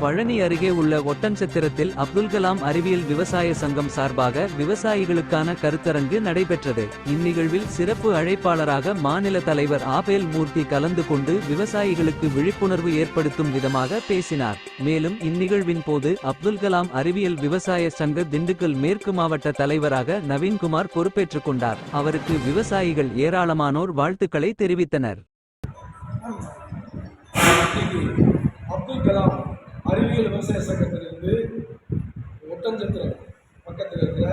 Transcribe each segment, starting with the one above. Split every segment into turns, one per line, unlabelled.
பழனி அருகே உள்ள ஒட்டன்சத்திரத்தில் அப்துல் கலாம் அறிவியல் விவசாய சங்கம் சார்பாக விவசாயிகளுக்கான கருத்தரங்கு நடைபெற்றது. இந்நிகழ்வில் சிறப்பு அழைப்பாளராக மாநில தலைவர் ஆபேல் மூர்த்தி கலந்து கொண்டு விவசாயிகளுக்கு விழிப்புணர்வு ஏற்படுத்தும் விதமாக பேசினார். மேலும் இந்நிகழ்வின் போது அப்துல் கலாம் அறிவியல் விவசாய சங்க திண்டுக்கல் மேற்கு மாவட்ட தலைவராக நவீன்குமார் பொறுப்பேற்றுக் கொண்டார். அவருக்கு விவசாயிகள் ஏராளமானோர் வாழ்த்துக்களை தெரிவித்தனர்.
அப்துல் கலாம் அறிவியல் விவசாய சங்கத்திலிருந்து ஒட்டஞ்சத்திரம் பக்கத்தில் இருக்கிற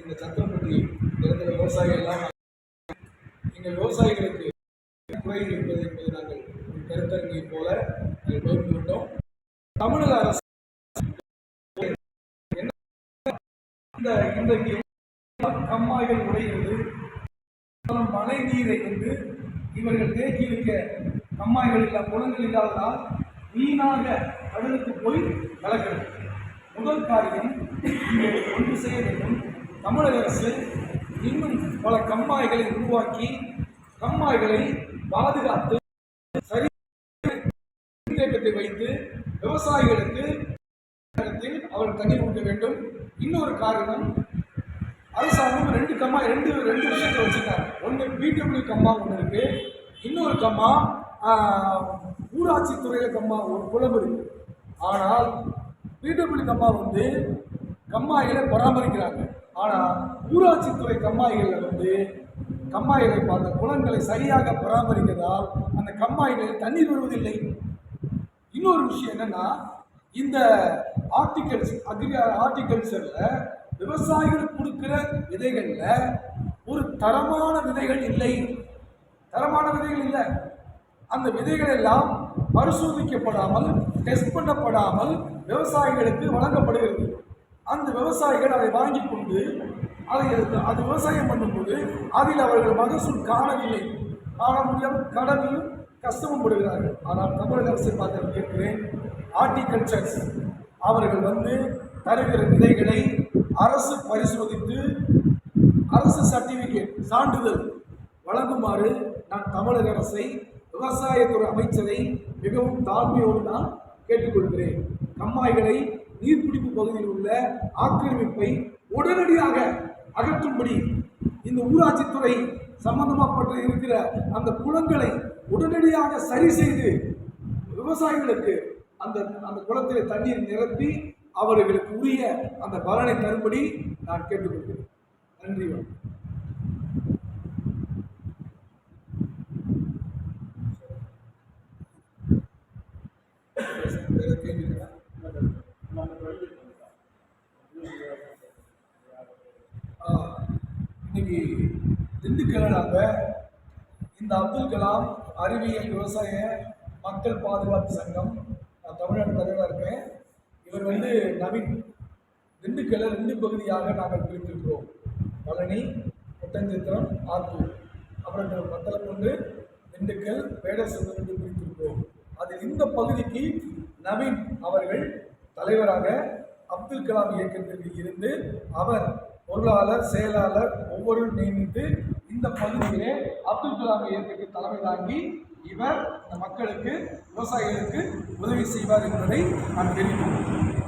இந்த சத்திரப்பட்டி இருக்கிற விவசாயிகள்லாம் எங்கள் விவசாயிகளுக்கு குறை இருப்பது என்பது நாங்கள் ஒரு கருத்தரங்கை போல நாங்கள் பகிர்ந்து தமிழக அரசு இந்த இந்த இன்றைக்கு கம்மாய்கள் உடைகிறது மழை நீரை கொண்டு இவர்கள் தேக்கி வைக்க கம்மாய்கள் இல்ல குளங்கள் இல்லாததால் வீணாக கடலுக்கு போய் கலக்கிறது முதல் காரியம் இங்கே ஒன்று செய்ய வேண்டும். தமிழக அரசு இன்னும் பல கம்மாய்களை உருவாக்கி கம்மாய்களை பாதுகாத்து சரி தேக்கத்தை வைத்து விவசாயிகளுக்கு நேரத்தில் அவர் தண்ணீர் கொடுக்க வேண்டும். இன்னொரு காரணம் அரசாங்கம் ரெண்டு கம்மா ரெண்டு ரெண்டு விஷயத்தை வச்சுருக்காங்க. ஒன்று பிடபிள்யூ கம்மா ஒன்று இருக்குது இன்னொரு கம்மா ஊராட்சி ஊராட்சித்துறையில் கம்மா ஒரு குளம் இருக்கு. ஆனால் பிடபிள்யூ கம்மா வந்து கம்மாய்களை பராமரிக்கிறாங்க. ஆனால் ஊராட்சித்துறை கம்மாய்களில் வந்து கம்மாய்களை பார்த்த குளங்களை சரியாக பராமரிக்கிறதால் அந்த கம்மாய்களில் தண்ணீர் வருவதில்லை. இன்னொரு விஷயம் என்னன்னா இந்த ஆர்டிகல்ஸ் அக்ரி ஆர்டிகல்ச்சரில் விவசாயிகளுக்கு கொடுக்குற விதைகளில் ஒரு தரமான விதைகள் இல்லை. தரமான விதைகள் இல்லை. அந்த விதைகள் எல்லாம் பரிசோதிக்கப்படாமல் டெஸ்ட் பண்ணப்படாமல் விவசாயிகளுக்கு வழங்கப்படுகிறது. அந்த விவசாயிகள் அதை வாங்கி கொண்டு அதை அது விவசாயம் பண்ணும்போது அதில் அவர்கள் மகசூல் காணவில்லை. காண முடியாமல் கடனிலும் கஷ்டமும் படுகிறார்கள். ஆனால் தமிழக அரசை பார்த்து கேட்கிறேன் ஆர்டிகல்ச்சர்ஸ் அவர்கள் வந்து தருகிற விதைகளை அரசு பரிசோதித்து அரசு சர்டிஃபிகேட் சான்றிதழ் வழங்குமாறு நான் தமிழக அரசை விவசாயத்துறை அமைச்சரை மிகவும் தாழ்மையோடு நான் கேட்டுக்கொள்கிறேன். கம்மாய்களை நீர்பிடிப்பு பகுதியில் உள்ள ஆக்கிரமிப்பை உடனடியாக அகற்றும்படி இந்த ஊராட்சித்துறை சம்பந்தமாப்பட்ட இருக்கிற அந்த குளங்களை உடனடியாக சரி செய்து விவசாயிகளுக்கு அந்த அந்த குளத்தில் தண்ணீர் நிரப்பி அவர்களுக்கு உரிய அந்த பலனை தரும்படி நான் கேட்டுக்கொள்கிறேன். நன்றி வணக்கம். இன்னைக்கு திண்டுக்கல்ல இந்த அப்துல் கலாம் அறிவியல் விவசாய மக்கள் பாதுகாப்பு சங்கம் நான் தமிழ்நாடு தலைவராக இருக்கேன். இவர் வந்து நவீன் திண்டுக்கல்லை ரெண்டு பகுதியாக நாங்கள் பிரித்திருக்கிறோம். பழனி ஒட்டஞ்சித்திரம் ஆத்தூர். அப்புறம் இந்த மத்தளக்குண்டு திண்டுக்கல் வேடர் என்று பிரித்திருக்கிறோம். அதில் இந்த பகுதிக்கு நவீன் அவர்கள் தலைவராக அப்துல் கலாம் இயக்கத்திற்கு இருந்து அவர் பொருளாளர் செயலாளர் ஒவ்வொரு நியமித்து இந்த பகுதியிலே அப்துல் கலாம் இயக்கத்துக்கு தலைமை தாங்கி இவர் இந்த மக்களுக்கு விவசாயிகளுக்கு உதவி செய்வார் என்பதை நான் தெரிவிக்கிறேன்